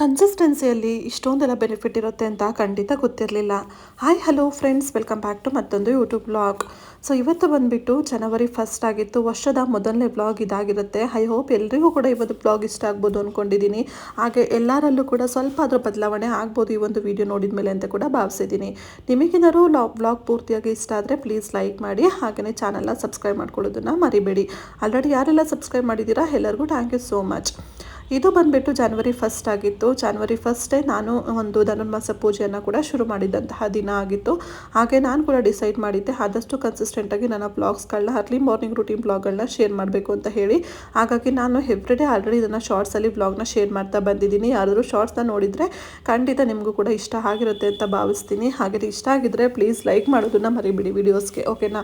ಕನ್ಸಿಸ್ಟೆನ್ಸಿಯಲ್ಲಿ ಇಷ್ಟೊಂದೆಲ್ಲ ಬೆನಿಫಿಟ್ ಇರುತ್ತೆ ಅಂತ ಖಂಡಿತ ಗೊತ್ತಿರಲಿಲ್ಲ. Hi hello friends welcome back to ಮತ್ತೊಂದು ಯೂಟ್ಯೂಬ್ ಬ್ಲಾಗ್ ಸೊ ಇವತ್ತು ಬಂದುಬಿಟ್ಟು ಜನವರಿ ಫಸ್ಟ್ ಆಗಿತ್ತು. ವರ್ಷದ ಮೊದಲನೇ ಬ್ಲಾಗ್ ಇದಾಗಿರುತ್ತೆ. ಐ ಹೋಪ್ ಎಲ್ರಿಗೂ ಕೂಡ ಇವತ್ತು ಬ್ಲಾಗ್ ಇಷ್ಟ ಆಗ್ಬೋದು ಅಂದ್ಕೊಂಡಿದ್ದೀನಿ ಹಾಗೆ ಎಲ್ಲರಲ್ಲೂ ಕೂಡ ಸ್ವಲ್ಪ ಅದರ ಬದಲಾವಣೆ ಆಗ್ಬೋದು ಈ ಒಂದು ವಿಡಿಯೋ ನೋಡಿದ ಮೇಲೆ ಅಂತ ಕೂಡ ಭಾವಿಸಿದ್ದೀನಿ ನಿಮಗೇನಾದ್ರು ಲಾ ಬ್ಲಾಗ್ ಪೂರ್ತಿಯಾಗಿ ಇಷ್ಟ ಆದರೆ ಪ್ಲೀಸ್ ಲೈಕ್ ಮಾಡಿ ಹಾಗೆಯೇ ಚಾನಲ್ನ ಸಬ್ಸ್ಕ್ರೈಬ್ ಮಾಡ್ಕೊಳ್ಳೋದನ್ನು ಮರಿಬೇಡಿ. ಆಲ್ರೆಡಿ ಯಾರೆಲ್ಲ ಸಬ್ಸ್ಕ್ರೈಬ್ ಮಾಡಿದ್ದೀರಾ? ಎಲ್ಲರಿಗೂ ಥ್ಯಾಂಕ್ ಯು ಸೋ ಮಚ್ ಇದು ಬಂದ್ಬಿಟ್ಟು ಜಾನ್ವರಿ ಫಸ್ಟ್ ಆಗಿತ್ತು. ಜಾನ್ವರಿ ಫಸ್ಟೇ ನಾನು ಒಂದು ಧನುರ್ಮಾಸ ಪೂಜೆಯನ್ನು ಕೂಡ ಶುರು ಮಾಡಿದಂತಹ ದಿನ ಆಗಿತ್ತು. ಹಾಗೆ ನಾನು ಕೂಡ ಡಿಸೈಡ್ ಮಾಡಿದ್ದೆ ಆದಷ್ಟು ಕನ್ಸಿಸ್ಟೆಂಟಾಗಿ ನನ್ನ ಬ್ಲಾಗ್ಸ್ಗಳನ್ನ ಅರ್ಲಿ ಮಾರ್ನಿಂಗ್ ರೂಟೀನ್ ಬ್ಲಾಗ್ಗಳನ್ನ ಶೇರ್ ಮಾಡಬೇಕು ಅಂತ ಹೇಳಿ. ಹಾಗಾಗಿ ನಾನು ಎವ್ರಿಡೇ ಆಲ್ರೆಡಿ ಇದನ್ನು ಶಾರ್ಟ್ಸಲ್ಲಿ ಬ್ಲಾಗ್ನ ಶೇರ್ ಮಾಡ್ತಾ ಬಂದಿದ್ದೀನಿ. ಯಾರಾದರೂ ಶಾರ್ಟ್ಸ್ನ ನೋಡಿದರೆ ಖಂಡಿತ ನಿಮಗೂ ಕೂಡ ಇಷ್ಟ ಆಗಿರುತ್ತೆ ಅಂತ ಭಾವಿಸ್ತೀನಿ. ಹಾಗೆ ಇಷ್ಟ ಆಗಿದ್ದರೆ ಪ್ಲೀಸ್ ಲೈಕ್ ಮಾಡೋದನ್ನು ಮರಿಬಿಡಿ ವಿಡಿಯೋಸ್ಗೆ ಓಕೆನಾ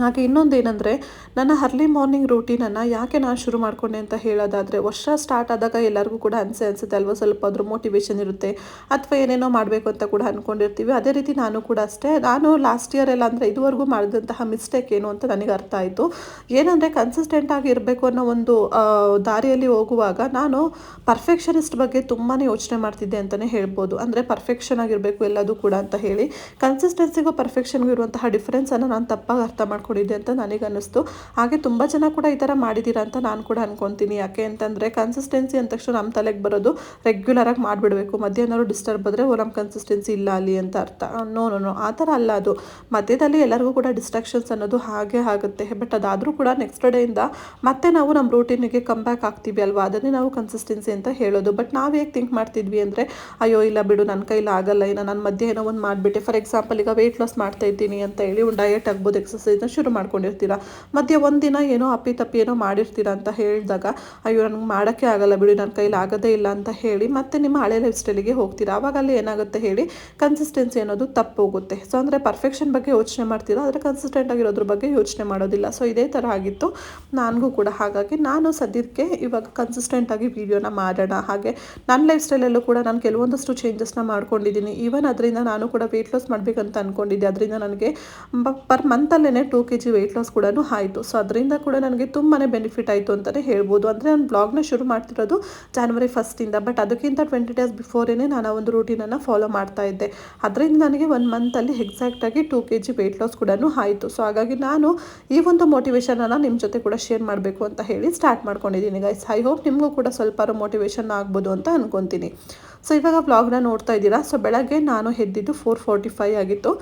ಹಾಗೆ ಇನ್ನೊಂದು ಏನಂದರೆ, ನನ್ನ ಅರ್ಲಿ ಮಾರ್ನಿಂಗ್ ರೂಟೀನನ್ನು ಯಾಕೆ ನಾನು ಶುರು ಮಾಡಿಕೊಂಡೆ ಅಂತ ಹೇಳೋದಾದರೆ, ವರ್ಷ ಸ್ಟಾರ್ಟ್ ಆದಾಗ ಎಲ್ಲರಿಗೂ ಕೂಡ ಅನಿಸೆ ಅನಿಸುತ್ತೆ ಅಲ್ವಾ? ಸ್ವಲ್ಪ ಅದ್ರ ಮೋಟಿವೇಶನ್ ಇರುತ್ತೆ, ಅಥವಾ ಏನೇನೋ ಮಾಡಬೇಕು ಅಂತ ಕೂಡ ಅಂದ್ಕೊಂಡಿರ್ತೀವಿ ಅದೇ ರೀತಿ ನಾನು ಕೂಡ ಅಷ್ಟೇ. ನಾನು ಲಾಸ್ಟ್ ಇಯರ್ ಎಲ್ಲ ಅಂದರೆ ಇದುವರೆಗೂ ಮಾಡಿದಂತಹ ಮಿಸ್ಟೇಕ್ ಏನು ಅಂತ ನನಗೆ ಅರ್ಥ ಆಯಿತು. ಏನಂದರೆ ಕನ್ಸಿಸ್ಟೆಂಟ್ ಆಗಿ ಇರಬೇಕು ಅನ್ನೋ ಒಂದು ದಾರಿಯಲ್ಲಿ ಹೋಗುವಾಗ ನಾನು ಪರ್ಫೆಕ್ಷನಿಸ್ಟ್ ಬಗ್ಗೆ ತುಂಬಾ ಯೋಚನೆ ಮಾಡ್ತಿದ್ದೆ ಅಂತಲೇ ಹೇಳ್ಬೋದು. ಅಂದರೆ ಪರ್ಫೆಕ್ಷನ್ ಆಗಿರಬೇಕು ಎಲ್ಲದೂ ಕೂಡ ಅಂತ ಹೇಳಿ. ಕನ್ಸಿಸ್ಟೆನ್ಸಿಗೂ ಪರ್ಫೆಕ್ಷನ್ಗೂ ಇರುವಂತಹ ಡಿಫ್ರೆನ್ಸನ್ನು ನಾನು ತಪ್ಪಾಗಿ ಅರ್ಥ ಮಾಡ್ಕೊಂಡಿದ್ದೆ ಅಂತ ನನಗೆ ಅನ್ನಿಸ್ತು ಹಾಗೆ ತುಂಬ ಜನ ಕೂಡ ಈ ಥರ ಮಾಡಿದ್ದೀರಾ ಅಂತ ನಾನು ಕೂಡ ಅನ್ಕೊತೀನಿ. ಯಾಕೆ ಅಂತಂದರೆ ಕನ್ಸಿಸ್ಟೆನ್ಸಿ ಅಂದ ತಕ್ಷಣ ನಮ್ಮ ತಲೆಗೆ ಬರೋದು ರೆಗ್ಯುಲರಾಗಿ ಮಾಡಿಬಿಡಬೇಕು. ಮಧ್ಯಾಹ್ನವರು ಡಿಸ್ಟರ್ಬ್ ಆದರೆ, ಓ ನಮ್ಮ ಕನ್ಸಿಸ್ಟೆನ್ಸಿ ಇಲ್ಲ ಅಲ್ಲಿ ಅಂತ ಅರ್ಥ. ನೋ ನೋ ಆ ಥರ ಅಲ್ಲ ಅದು. ಮಧ್ಯದಲ್ಲಿ ಎಲ್ಲರಿಗೂ ಕೂಡ ಡಿಸ್ಟ್ರಾಕ್ಷನ್ಸ್ ಅನ್ನೋದು ಹಾಗೆ ಆಗುತ್ತೆ. ಬಟ್ ಅದಾದರೂ ಕೂಡ ನೆಕ್ಸ್ಟ್ ಡೇಯಿಂದ ಮತ್ತೆ ನಾವು ನಮ್ಮ ರೂಟೀನಿಗೆ ಕಮ್ ಬ್ಯಾಕ್ ಆಗ್ತೀವಿ ಅಲ್ವಾ? ಅದನ್ನೇ ನಾವು ಕನ್ಸಿಸ್ಟೆನ್ಸಿ ಅಂತ ಹೇಳೋದು. ಬಟ್ ನಾವು ಹೇಗೆ ಥಿಂಕ್ ಮಾಡ್ತಿದ್ವಿ ಅಂದರೆ, ಅಯ್ಯೋ, ಇಲ್ಲ ಬಿಡು ನನ್ನ ಕೈಲಿ ಆಗಲ್ಲ. ಏನೋ ನಾನು ಮಧ್ಯ ಏನೋ ಒಂದು ಮಾಡಿಬಿಟ್ಟೆ. ಫಾರ್ ಎಕ್ಸಾಂಪಲ್ ಈಗ ವೆಯ್ಟ್ ಲಾಸ್ ಮಾಡ್ತಾ ಇದ್ದೀನಿ ಅಂತ ಹೇಳಿ ಒಂದು ಡಯಟ್ ಆಗ್ಬೋದು ಎಕ್ಸಸೈಸ್ನ ಶುರು ಮಾಡ್ಕೊಂಡಿರ್ತೀರಾ? ಮಧ್ಯೆ ಒಂದಿನ ಏನೋ ಅಪ್ಪಿ ತಪ್ಪಿ ಏನೋ ಮಾಡಿರ್ತೀರಾ ಅಂತ ಹೇಳಿದಾಗ, ಅಯ್ಯೋ, ನನಗೆ ಮಾಡೋಕ್ಕೆ ಆಗಲ್ಲ ಬಿಡಿ ನನ್ನ ಕೈಲಿ ಆಗೋದೇ ಇಲ್ಲ ಅಂತ ಹೇಳಿ ಮತ್ತೆ ನಿಮ್ಮ ಹಳೆ ಲೈಫ್ ಸ್ಟೈಲಿಗೆ ಹೋಗ್ತೀರಾ. ಆವಾಗ ಅಲ್ಲಿ ಏನಾಗುತ್ತೆ ಹೇಳಿ ಕನ್ಸಿಸ್ಟೆನ್ಸಿ ಅನ್ನೋದು ತಪ್ಪು ಹೋಗುತ್ತೆ. ಸೊ ಅಂದರೆ ಪರ್ಫೆಕ್ಷನ್ ಬಗ್ಗೆ ಯೋಚನೆ ಮಾಡ್ತೀರಾ? ಆದರೆ ಕನ್ಸಿಸ್ಟೆಂಟ್ ಆಗಿರೋದ್ರ ಬಗ್ಗೆ ಯೋಚನೆ ಮಾಡೋದಿಲ್ಲ. ಸೊ ಇದೇ ಥರ ಆಗಿತ್ತು. ನನಗೂ ಕೂಡ ಹಾಗಾಗಿ ನಾನು ಸದ್ಯಕ್ಕೆ ಇವಾಗ ಕನ್ಸಿಸ್ಟೆಂಟ್ ಆಗಿ ವೀಡಿಯೋನ ಮಾಡೋಣ. ಹಾಗೆ ನನ್ನ ಲೈಫ್ ಸ್ಟೈಲಲ್ಲೂ ಕೂಡ ನಾನು ಕೆಲವೊಂದಷ್ಟು ಚೇಂಜಸ್ನ ಮಾಡ್ಕೊಂಡಿದ್ದೀನಿ. ಈವನ್ ಅದರಿಂದ ನಾನು ಕೂಡ ವೆಯ್ಟ್ ಲಾಸ್ ಮಾಡಬೇಕಂತ ಅಂದ್ಕೊಂಡಿದ್ದೆ ಅದರಿಂದ ನನಗೆ per ಮಂತಲ್ಲೇ two K G weight loss ಕೂಡ ಆಯಿತು. ಸೊ ಅದರಿಂದ ಕೂಡ ನನಗೆ ತುಂಬಾ ಬೆನಿಫಿಟ್ ಆಯಿತು ಅಂತಲೇ ಹೇಳ್ಬೋದು. ಅಂದರೆ ನಾನು ಬ್ಲಾಗ್ನ ಶುರು ಮಾಡ್ತಿರೋದು ಜಾನ್ವರಿ ಫಸ್ಟಿಂದ ಬಟ್ ಅದಕ್ಕಿಂತ ಟ್ವೆಂಟಿ ಡೇಸ್ ಬಿಫೋರೇನೆ ನಾನು ಒಂದು ರೂಟೀನನ್ನು ಫಾಲೋ ಮಾಡ್ತಾ ಇದ್ದೆ. ಅದರಿಂದ ನನಗೆ ಒನ್ ಮಂತಲ್ಲಿ ಎಕ್ಸಾಕ್ಟಾಗಿ two K G weight loss ಕೂಡ ಆಯಿತು. ಸೊ ಹಾಗಾಗಿ ನಾನು ಈ ಒಂದು ಮೋಟಿವೇಶನನ್ನು ನಿಮ್ಮ ಜೊತೆ ಕೂಡ ಶೇರ್ ಮಾಡಬೇಕು ಅಂತ ಹೇಳಿ ಸ್ಟಾರ್ಟ್ ಮಾಡ್ಕೊಂಡಿದ್ದೀನಿ ಗೈಸ್ ಐ ಹೋಪ್ ನಿಮಗೂ ಕೂಡ ಸ್ವಲ್ಪ ಮೋಟಿವೇಶನ್ ಆಗ್ಬೋದು ಅಂತ ಅನ್ಕೊತೀನಿ. ಸೊ ಇವಾಗ ಬ್ಲಾಗ್ನ ನೋಡ್ತಾ ಇದ್ದೀರಾ? ಸೊ ಬೆಳಗ್ಗೆ ನಾನು ಎದ್ದಿದ್ದು ಫೋರ್ ಫೋರ್ಟಿ ಫೈವ್ ಆಗಿತ್ತು.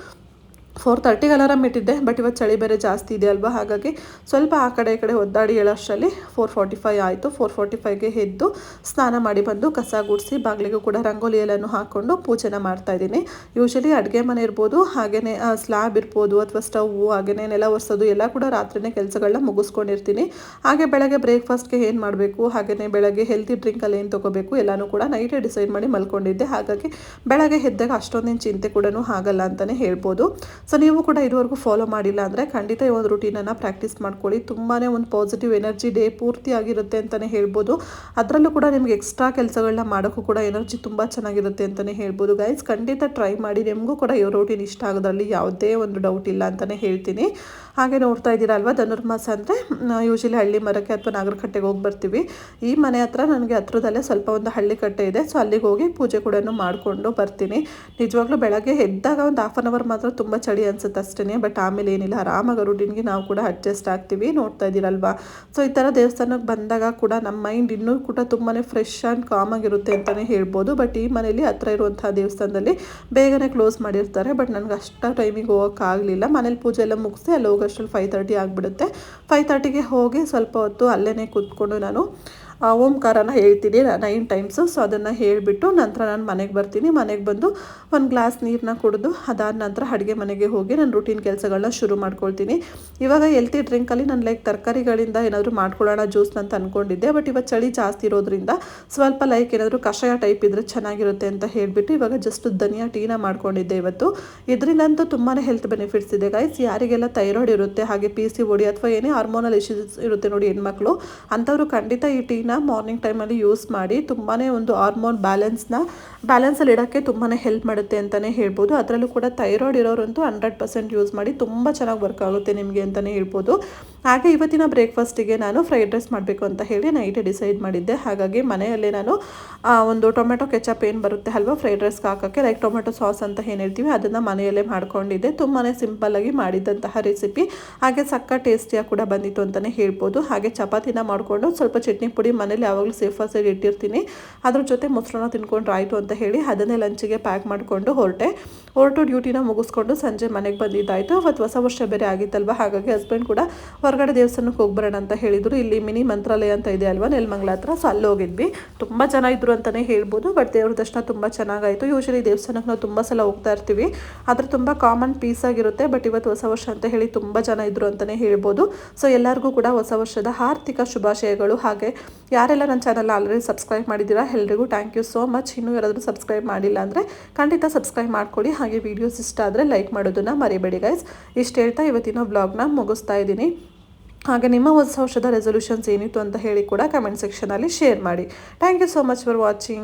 ಫೋರ್ ತರ್ಟಿಗೆ ಅಲಾರಾಮ್ ಇಟ್ಟಿದ್ದೆ ಬಟ್ ಇವತ್ತು ಚಳಿ ಬೇರೆ ಜಾಸ್ತಿ ಇದೆ ಅಲ್ವಾ? ಹಾಗಾಗಿ ಸ್ವಲ್ಪ ಆ ಕಡೆ ಈ ಕಡೆ ಒದ್ದಾಡಿ ಹೇಳೋಷ್ಟರಲ್ಲಿ ಫೋರ್ ಫಾರ್ಟಿ ಫೈವ್ ಆಯಿತು. ಫೋರ್ ಫಾರ್ಟಿ ಫೈವ್ಗೆ ಎದ್ದು ಸ್ನಾನ ಮಾಡಿ ಬಂದು ಕಸ ಗುಡಿಸಿ ಬಾಗಿಲಿಗೂ ಕೂಡ ರಂಗೋಲಿ ಎಲ್ಲನೂ ಹಾಕ್ಕೊಂಡು ಪೂಜೆನ ಮಾಡ್ತಾ ಇದ್ದೀನಿ. ಯೂಶಲಿ ಅಡುಗೆ ಮನೆ ಇರ್ಬೋದು ಹಾಗೆಯೇ ಸ್ಲ್ಯಾಬ್ ಇರ್ಬೋದು ಅಥವಾ ಸ್ಟವ್ವು ಹಾಗೆಯೇ ನೆಲ ಒರೆಸೋದು ಎಲ್ಲ ಕೂಡ ರಾತ್ರಿನೇ ಕೆಲಸಗಳನ್ನ ಮುಗಿಸ್ಕೊಂಡಿರ್ತೀನಿ. ಹಾಗೆ ಬೆಳಗ್ಗೆ ಬ್ರೇಕ್ಫಾಸ್ಟ್ಗೆ ಏನು ಮಾಡಬೇಕು ಹಾಗೆಯೇ ಬೆಳಗ್ಗೆ ಹೆಲ್ತಿ ಡ್ರಿಂಕಲ್ಲಿ ಏನು ತೊಗೋಬೇಕು ಎಲ್ಲನೂ ಕೂಡ ನೈಟೇ ಡಿಸೈಡ್ ಮಾಡಿ ಮಲ್ಕೊಂಡಿದ್ದೆ. ಹಾಗಾಗಿ ಬೆಳಗ್ಗೆ ಎದ್ದಾಗ ಅಷ್ಟೊಂದಿನ ಚಿಂತೆ ಕೂಡ ಆಗಲ್ಲ ಅಂತಲೇ ಹೇಳ್ಬೋದು. ಸೊ ನೀವು ಕೂಡ ಇದುವರೆಗೂ ಫಾಲೋ ಮಾಡಿಲ್ಲ ಅಂದರೆ ಖಂಡಿತ ಈ ಒಂದು ರುಟೀನನ್ನು ಪ್ರಾಕ್ಟೀಸ್ ಮಾಡ್ಕೊಳ್ಳಿ. ತುಂಬಾ ಒಂದು ಪಾಸಿಟಿವ್ ಎನರ್ಜಿ ಡೇ ಪೂರ್ತಿ ಆಗಿರುತ್ತೆ ಅಂತಲೇ ಹೇಳ್ಬೋದು. ಅದರಲ್ಲೂ ಕೂಡ ನಿಮ್ಗೆ ಎಕ್ಸ್ಟ್ರಾ ಕೆಲಸಗಳನ್ನ ಮಾಡೋಕ್ಕೂ ಕೂಡ ಎನರ್ಜಿ ತುಂಬ ಚೆನ್ನಾಗಿರುತ್ತೆ ಅಂತಲೇ ಹೇಳ್ಬೋದು. ಗೈಸ್ ಖಂಡಿತ ಟ್ರೈ ಮಾಡಿ. ನಿಮಗೂ ಕೂಡ ಈ ರೂಟೀನ್ ಇಷ್ಟ ಆಗೋದ್ರಲ್ಲಿ ಯಾವುದೇ ಒಂದು ಡೌಟ್ ಇಲ್ಲ ಅಂತಲೇ ಹೇಳ್ತೀನಿ. ಹಾಗೆ ನೋಡ್ತಾ ಇದ್ದೀರಾ ಅಲ್ವಾ, ಧನುರ್ಮಾಸ ಅಂದರೆ ಯೂಶಲಿ ಹಳ್ಳಿ ಮರಕ್ಕೆ ಅಥವಾ ನಾಗರಕಟ್ಟೆಗೆ ಹೋಗಿ ಬರ್ತೀವಿ. ಈ ಮನೆ ಹತ್ರ ನನಗೆ ಹತ್ರದಲ್ಲೇ ಸ್ವಲ್ಪ ಒಂದು ಹಳ್ಳಿ ಕಟ್ಟೆ ಇದೆ. ಸೊ ಅಲ್ಲಿಗೆ ಹೋಗಿ ಪೂಜೆ ಕೂಡ ಮಾಡಿಕೊಂಡು ಬರ್ತೀನಿ. ನಿಜವಾಗ್ಲೂ ಬೆಳಗ್ಗೆ ಎದ್ದಾಗ ಒಂದು ಹಾಫ್ ಆನ್ ಅವರ್ ಮಾತ್ರ ತುಂಬ ಚಳಿ ಅನ್ಸುತ್ತೆ ಅಷ್ಟೇ ಬಟ್ ಆಮೇಲೆ ಏನಿಲ್ಲ, ಆರಾಮಾಗಿ ರುಟೀನ್ಗೆ ನಾವು ಕೂಡ ಅಡ್ಜಸ್ಟ್ ಆಗ್ತೀವಿ, ನೋಡ್ತಾ ಇದ್ದೀರಲ್ವಾ? ಸೊ ಈ ಥರ ದೇವಸ್ಥಾನಕ್ಕೆ ಬಂದಾಗ ಕೂಡ ನಮ್ಮ ಮೈಂಡ್ ಇನ್ನೂ ಕೂಡ ತುಂಬಾ ಫ್ರೆಶ್ ಆ್ಯಂಡ್ ಕಾಮ್ ಆಗಿರುತ್ತೆ ಅಂತಲೇ ಹೇಳ್ಬೋದು. ಬಟ್ ಈ ಮನೇಲಿ ಹತ್ರ ಇರುವಂಥ ದೇವಸ್ಥಾನದಲ್ಲಿ ಬೇಗನೆ ಕ್ಲೋಸ್ ಮಾಡಿರ್ತಾರೆ ಬಟ್ ನನಗೆ ಅಷ್ಟು ಟೈಮಿಗೆ ಹೋಗೋಕ್ಕಾಗಲಿಲ್ಲ ಮನೇಲಿ ಪೂಜೆ ಎಲ್ಲ ಮುಗಿಸಿ ಅಲ್ಲಿ ಹೋಗೋಷ್ಟರಲ್ಲಿ ಫೈವ್ ತರ್ಟಿ ಆಗಿಬಿಡುತ್ತೆ. ಫೈವ್ ತರ್ಟಿಗೆ ಹೋಗಿ ಸ್ವಲ್ಪ ಹೊತ್ತು ಅಲ್ಲೇ ಕೂತ್ಕೊಂಡು ನಾನು ಓಂಕಾರನ ಹೇಳ್ತೀನಿ ನೈನ್ ಟೈಮ್ಸು ಸೊ ಅದನ್ನು ಹೇಳಿಬಿಟ್ಟು ನಂತರ ನಾನು ಮನೆಗೆ ಬರ್ತೀನಿ. ಮನೆಗೆ ಬಂದು ಒಂದು ಗ್ಲಾಸ್ ನೀರನ್ನ ಕುಡಿದು ಅದಾದ ನಂತರ ಅಡುಗೆ ಮನೆಗೆ ಹೋಗಿ ನಾನು ರೂಟೀನ್ ಕೆಲಸಗಳನ್ನ ಶುರು ಮಾಡ್ಕೊಳ್ತೀನಿ. ಇವಾಗ ಹೆಲ್ತಿ ಡ್ರಿಂಕಲ್ಲಿ ನಾನು ಲೈಕ್ ತರಕಾರಿಗಳಿಂದ ಏನಾದರೂ ಮಾಡ್ಕೊಳ್ಳೋಣ ಜ್ಯೂಸ್ ಅಂತ ಅಂದ್ಕೊಂಡಿದ್ದೆ ಬಟ್ ಇವಾಗ ಚಳಿ ಜಾಸ್ತಿ ಇರೋದ್ರಿಂದ ಸ್ವಲ್ಪ ಲೈಕ್ ಏನಾದರೂ ಕಷಾಯ ಟೈಪ್ ಇದ್ದರೆ ಚೆನ್ನಾಗಿರುತ್ತೆ ಅಂತ ಹೇಳಿಬಿಟ್ಟು ಇವಾಗ ಜಸ್ಟ್ ಧನಿಯಾ ಟೀನ ಮಾಡ್ಕೊಂಡಿದ್ದೆ ಇವತ್ತು. ಇದರಿಂದಂತೂ ತುಂಬಾ ಹೆಲ್ತ್ ಬೆನಿಫಿಟ್ಸ್ ಇದೆ ಗೈಸ್ ಯಾರಿಗೆಲ್ಲ ಥೈರಾಯ್ಡ್ ಇರುತ್ತೆ, ಹಾಗೆ ಪಿ ಸಿ ಅಥವಾ ಏನೇ ಹಾರ್ಮೋನಲ್ ಇಶ್ಯೂಸ್ ಇರುತ್ತೆ ನೋಡಿ ಹೆಣ್ಮಕ್ಳು, ಅಂಥವ್ರು ಖಂಡಿತ ಈ ಟೀನ ಟೀನ ಮಾರ್ನಿಂಗ್ ಟೈಮಲ್ಲಿ ಯೂಸ್ ಮಾಡಿ ತುಂಬಾ ಒಂದು ಹಾರ್ಮೋನ್ ಬ್ಯಾಲೆನ್ಸ್ನ ಬ್ಯಾಲೆನ್ಸಲ್ಲಿ ಇಡೋಕ್ಕೆ ತುಂಬಾ ಹೆಲ್ಪ್ ಮಾಡುತ್ತೆ ಅಂತಲೇ ಹೇಳ್ಬೋದು. ಅದರಲ್ಲೂ ಕೂಡ ಥೈರಾಯ್ಡ್ ಇರೋರಂತೂ ಹಂಡ್ರೆಡ್ ಪರ್ಸೆಂಟ್ ಯೂಸ್ ಮಾಡಿ ತುಂಬ ಚೆನ್ನಾಗಿ ವರ್ಕ್ ಆಗುತ್ತೆ ನಿಮಗೆ ಅಂತಲೇ ಹೇಳ್ಬೋದು. ಹಾಗೆ ಇವತ್ತಿನ ಬ್ರೇಕ್ಫಾಸ್ಟಿಗೆ ನಾನು ಫ್ರೈಡ್ ರೈಸ್ ಮಾಡಬೇಕು ಅಂತ ಹೇಳಿ ನೈಟೇ ಡಿಸೈಡ್ ಮಾಡಿದ್ದೆ. ಹಾಗಾಗಿ ಮನೆಯಲ್ಲೇ ನಾನು ಒಂದು ಟೊಮೆಟೊ ಕೆಚಪ್ ಏನು ಬರುತ್ತೆ ಅಲ್ವಾ ಫ್ರೈಡ್ ರೈಸ್ಗೆ ಹಾಕೋಕ್ಕೆ ಲೈಕ್ ಟೊಮೆಟೊ ಸಾಸ್ ಅಂತ ಏನು ಹೇಳ್ತೀವಿ ಅದನ್ನು ಮನೆಯಲ್ಲೇ ಮಾಡ್ಕೊಂಡಿದ್ದೆ. ತುಂಬಾ ಸಿಂಪಲ್ಲಾಗಿ ಮಾಡಿದಂತಹ ರೆಸಿಪಿ ಹಾಗೆ ಸಕ್ಕ ಟೇಸ್ಟಿಯಾಗಿ ಕೂಡ ಬಂದಿತ್ತು ಅಂತಲೇ ಹೇಳ್ಬೋದು. ಹಾಗೆ ಚಪಾತಿನ ಮಾಡಿಕೊಂಡು ಸ್ವಲ್ಪ ಚಟ್ನಿ ಪುಡಿ ಮನೇಲಿ ಯಾವಾಗಲೂ ಸೇಫ್ ಸೈಡ್ ಇಟ್ಟಿರ್ತೀನಿ. ಅದ್ರ ಜೊತೆ ಮೊಸರನ್ನ ತಿನ್ಕೊಂಡ್ರೆ ಆಯಿತು ಅಂತ ಹೇಳಿ ಅದನ್ನೇ ಲಂಚಿಗೆ ಪ್ಯಾಕ್ ಮಾಡಿಕೊಂಡು ಹೊರಟೆ. ಹೊರಟು ಡ್ಯೂಟಿನ ಮುಗಿಸ್ಕೊಂಡು ಸಂಜೆ ಮನೆಗೆ ಬಂದಿದ್ದಾಯಿತು. ಅವತ್ತು ಹೊಸ ವರ್ಷ ಬೇರೆ ಆಗಿತ್ತಲ್ವ? ಹಾಗಾಗಿ ಹಸ್ಬೆಂಡ್ ಕೂಡ ಹೊರಗಡೆ ದೇವಸ್ಥಾನಕ್ಕೆ ಹೋಗ್ಬರೋಣ ಅಂತ ಹೇಳಿದರು. ಇಲ್ಲಿ ಮಿನಿ ಮಂತ್ರಾಲಯ ಅಂತ ಇದೆ ಅಲ್ವಾ, ನೆಲಮಂಗ್ಲ ಹತ್ರ? ಸೊ ಅಲ್ಲಿ ಹೋಗಿದ್ವಿ. ತುಂಬ ಜನ ಇದ್ರು ಅಂತಲೇ ಹೇಳ್ಬೋದು, ಬಟ್ ದೇವ್ರ ದರ್ಶನ ತುಂಬ ಚೆನ್ನಾಗಾಯಿತು. ಯೂಶಲಿ ದೇವಸ್ಥಾನಕ್ಕೆ ನಾವು ತುಂಬ ಸಲ ಹೋಗ್ತಾ ಇರ್ತೀವಿ. ಆದರೆ ತುಂಬ ಕಾಮನ್ ಪೀಸ್ ಆಗಿರುತ್ತೆ ಬಟ್ ಇವತ್ತು ಹೊಸ ವರ್ಷ ಅಂತ ಹೇಳಿ ತುಂಬ ಜನ ಇದ್ರು ಅಂತಲೇ ಹೇಳ್ಬೋದು. ಸೊ ಎಲ್ಲರಿಗೂ ಕೂಡ ಹೊಸ ವರ್ಷದ ಆರ್ಥಿಕ ಶುಭಾಶಯಗಳು. ಹಾಗೆ ಯಾರೆಲ್ಲ ನನ್ನ ಚಾನಲ್ ಆಲ್ರೆಡಿ ಸಬ್ಸ್ಕ್ರೈಬ್ ಮಾಡಿದ್ದೀರಾ, ಎಲ್ರಿಗೂ ಥ್ಯಾಂಕ್ ಯು ಸೋ ಮಚ್ ಇನ್ನೂ ಯಾರಾದರೂ ಸಬ್ಸ್ಕ್ರೈಬ್ ಮಾಡಿಲ್ಲ ಅಂದರೆ ಖಂಡಿತ ಸಬ್ಸ್ಕ್ರೈಬ್ ಮಾಡ್ಕೊಳ್ಳಿ. ಹಾಗೆ ವೀಡಿಯೋಸ್ ಇಷ್ಟ ಆದರೆ ಲೈಕ್ ಮಾಡೋದನ್ನು ಮರಿಬೇಡಿ ಗೈಸ್ ಇಷ್ಟು ಹೇಳ್ತಾ ಇವತ್ತಿನ ಬ್ಲಾಗ್ನ ಮುಗಿಸ್ತಾ ಇದ್ದೀನಿ. ಹಾಗೆ ನಿಮ್ಮ ಹೊಸ ವರ್ಷದ ರೆಸೊಲ್ಯೂಷನ್ಸ್ ಏನಿತ್ತು ಅಂತ ಹೇಳಿ ಕೂಡ ಕಮೆಂಟ್ ಸೆಕ್ಷನಲ್ಲಿ ಶೇರ್ ಮಾಡಿ. Thank you so much for watching